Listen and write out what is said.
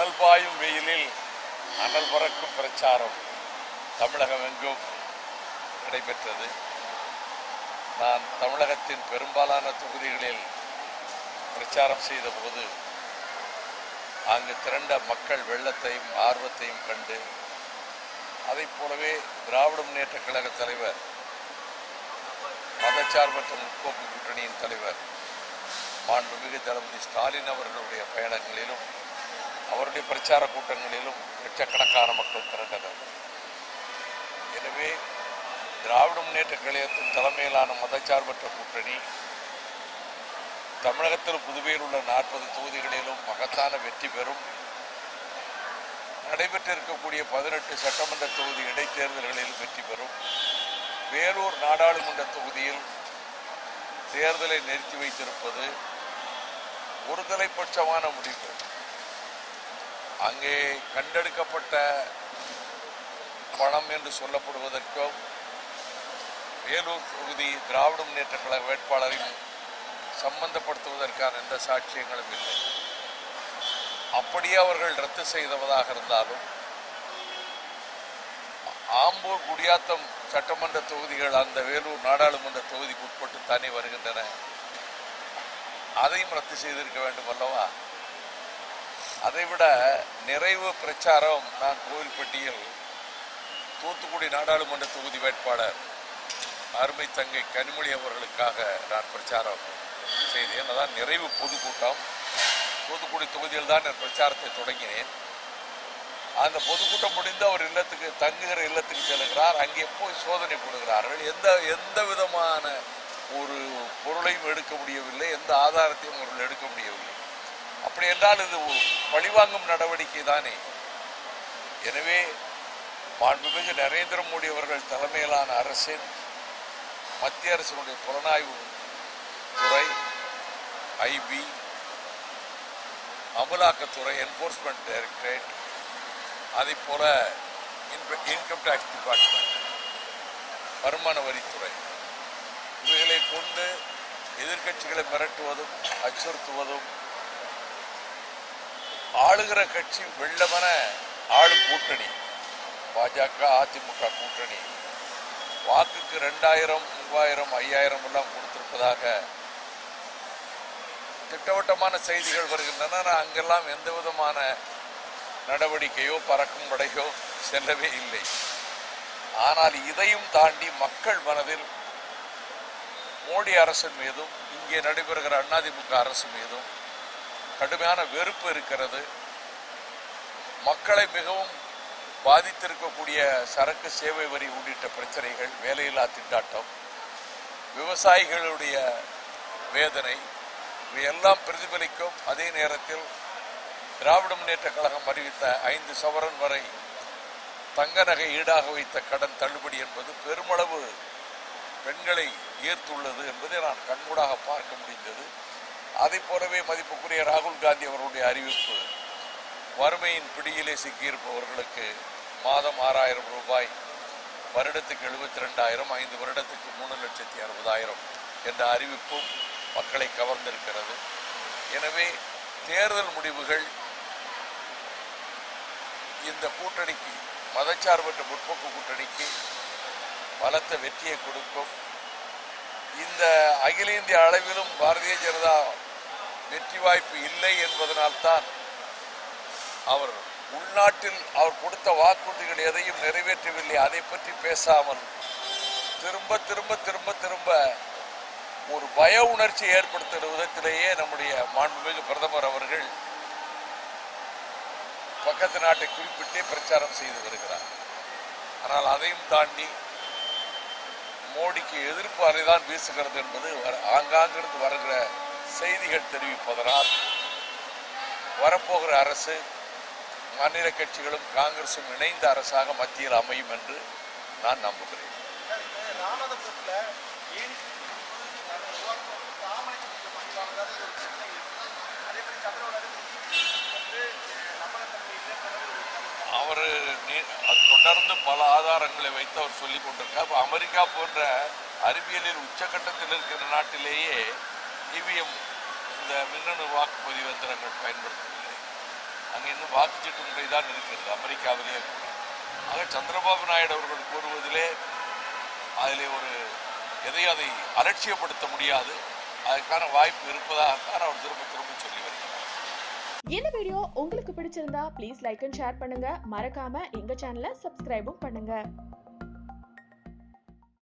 காயும் வெயிலில் அனல் பறக்கும் பிரச்சாரம் தமிழகம் எங்கும் நடைபெற்றது. நான் தமிழகத்தின் பெரும்பாலான தொகுதிகளில் பிரச்சாரம் செய்த போது அங்கு திரண்ட மக்கள் வெள்ளத்தையும் ஆர்வத்தையும் கண்டு அதைப் போலவே திராவிட முன்னேற்ற கழக தலைவர் மதச்சார்பற்ற முற்போக்கு கூட்டணியின் தலைவர் மாண்புமிகு தளபதி ஸ்டாலின் அவர்களுடைய பயணங்களிலும் அவருடைய பிரச்சார கூட்டங்களிலும் லட்சக்கணக்கான மக்கள் திரண்டனர். எனவே திராவிட முன்னேற்ற கழகத்தின் தலைமையிலான மதச்சார்பற்ற கூட்டணி தமிழகத்தில் புதுவையில் உள்ள நாற்பது தொகுதிகளிலும் மகத்தான வெற்றி பெறும் நடைபெற்றிருக்கக்கூடிய பதினெட்டு சட்டமன்ற தொகுதி இடைத்தேர்தல்களில் வெற்றி பெறும் வேலூர் நாடாளுமன்ற தொகுதியில் தேர்தலை நிறுத்தி வைத்திருப்பது ஒரு தலைப்பட்சமான முடிவு. அங்கே கண்டெடுக்கப்பட்ட பணம் என்று சொல்லப்படுவதற்கும் வேலூர் தொகுதி திராவிட முன்னேற்ற கழக வேட்பாளரையும் சம்பந்தப்படுத்துவதற்கான எந்த சாட்சியங்களும் இல்லை. அப்படியே அவர்கள் ரத்து செய்தவதாக இருந்தாலும் ஆம்பூர் குடியாத்தம் சட்டமன்ற தொகுதிகள் அந்த வேலூர் நாடாளுமன்ற தொகுதிக்கு உட்பட்டு தானே வருகின்றன. அதையும் ரத்து செய்திருக்க வேண்டும் அல்லவா? அதைவிட நிறைவு பிரச்சாரம் நான் கோவில்பட்டியில் தூத்துக்குடி நாடாளுமன்ற தொகுதி வேட்பாளர் அருமை தங்கை கனிமொழி அவர்களுக்காக நான் பிரச்சாரம் செய்தேன். அதான் நிறைவு பொதுக்கூட்டம். தூத்துக்குடி தொகுதியில் தான் நான் பிரச்சாரத்தை தொடங்கினேன். அந்த பொதுக்கூட்டம் முடிந்து அவர் இல்லத்துக்கு தங்குகிற இல்லத்துக்கு செல்கிறார். அங்கே போய் சோதனை போடுகிறார்கள். எந்த எந்த விதமான ஒரு பொருளையும் எடுக்க முடியவில்லை. எந்த ஆதாரத்தையும் அவர்கள் எடுக்க முடியவில்லை. அப்படி என்றால் இது பழிவாங்கும் நடவடிக்கை தானே. எனவே மாண்புமிகு நரேந்திர மோடி அவர்கள் தலைமையிலான அரசின் மத்திய அரசினுடைய புலனாய்வு துறை ஐபி அமலாக்கத்துறை என்போர்ஸ்மெண்ட் டைரக்டரேட் அதே போல இன்கம் டேக்ஸ் டிபார்ட்மெண்ட் வருமான வரித்துறை இவைகளை கொண்டு எதிர்க்கட்சிகளை மிரட்டுவதும் அச்சுறுத்துவதும் ஆளுகிற கட்சி வெள்ளமன ஆளும் கூட்டணி. பாஜக அதிமுக கூட்டணி. வாக்குக்கு ரெண்டாயிரம் மூவாயிரம் ஐயாயிரம் எல்லாம் கொடுத்திருப்பதாக திட்டவட்டமான செய்திகள் வருகின்றன. அங்கெல்லாம் எந்த விதமான நடவடிக்கையோ பறக்கும் படையோ செல்லவே இல்லை. ஆனால் இதையும் தாண்டி மக்கள் மனதில் மோடி அரசின் மீதும் இங்கே நடைபெறுகிற அதிமுக அரசு மீதும் கடுமையான வெறுப்பு இருக்கிறது. மக்களை மிகவும் பாதித்திருக்கக்கூடிய சரக்கு சேவை வரி உள்ளிட்ட பிரச்சனைகள் வேலையில்லா திண்டாட்டம் விவசாயிகளுடைய வேதனை இவையெல்லாம் பிரதிபலிக்கும். அதே நேரத்தில் திராவிட முன்னேற்ற கழகம் அறிவித்த ஐந்து சவரன் வரை தங்க நகை ஈடாக வைத்த கடன் தள்ளுபடி என்பது பெருமளவு பெண்களை ஈர்த்துள்ளது என்பதை நான் கண்கூடாக பார்க்க முடிந்தது. அதைப் போலவே மதிப்புக்குரிய ராகுல் காந்தி அவர்களுடைய அறிவிப்பு வறுமையின் பிடியிலே சிக்கியிருப்பவர்களுக்கு மாதம் ஆறாயிரம் ரூபாய் வருடத்துக்கு எழுபத்தி ரெண்டாயிரம் ஐந்து வருடத்துக்கு மூணு லட்சத்தி அறுபதாயிரம் என்ற அறிவிப்பும் மக்களை கவர்ந்திருக்கிறது. எனவே தேர்தல் முடிவுகள் இந்த கூட்டணிக்கு மதச்சார்பற்ற முற்போக்கு கூட்டணிக்கு பலத்த வெற்றியை கொடுக்கும். இந்த அகில இந்திய அளவிலும் பாரதிய ஜனதா வெற்றி வாய்ப்பு இல்லை என்பதனால்தான் அவர் உள்நாட்டில் அவர் கொடுத்த வாக்குறுதிகள் எதையும் நிறைவேற்றவில்லை. அதை பற்றி பேசாமல் திரும்ப திரும்ப திரும்ப திரும்ப ஒரு பய உணர்ச்சி ஏற்படுத்துகிற விதத்திலேயே நம்முடைய மாண்புமிகு பிரதமர் அவர்கள் பக்கத்து நாட்டை குறிப்பிட்டே பிரச்சாரம் செய்து வருகிறார். ஆனால் அதையும் தாண்டி மோடிக்கு எதிர்ப்பு அலைதான் வீசுகிறது என்பது ஆங்காங்கிருந்து வருகிற செய்திகள் தெரிவிப்பதனால் வரப்போகிற அரசு மாநில கட்சிகளும் காங்கிரசும் இணைந்த அரசாக மத்தியில் அமையும் என்று நான் நம்புகிறேன். அவர் தொடர்ந்து பல ஆதாரங்களை வைத்து அவர் சொல்லிக் கொண்டிருக்கார். அமெரிக்கா போன்ற அறிவியலில் உச்சகட்டத்தில் இருக்கிற நாட்டிலேயே இவிஎம் இந்த மின்னணு வாக்குப்பதிவு எந்திரங்கள் பயன்படுத்தவில்லை. அங்கே இன்னும் வாக்குச்சீட்டு முறை தான் இருக்கிறது அமெரிக்காவிலேயே கூட. ஆக சந்திரபாபு நாயுடு அவர்கள் கூறுவதிலே அதிலே ஒரு எதையும் அதை அலட்சியப்படுத்த முடியாது. அதுக்கான வாய்ப்பு இருப்பதாகத்தான் அவர் திரும்ப திரும்ப சொல்லி வருகிறார். இந்த வீடியோ உங்களுக்கு பிடிச்சிருந்தா ப்ளீஸ் லைக் அண்ட் ஷேர் பண்ணுங்க. மறக்காம எங்க சேனலை சப்ஸ்கிரைபும் பண்ணுங்க.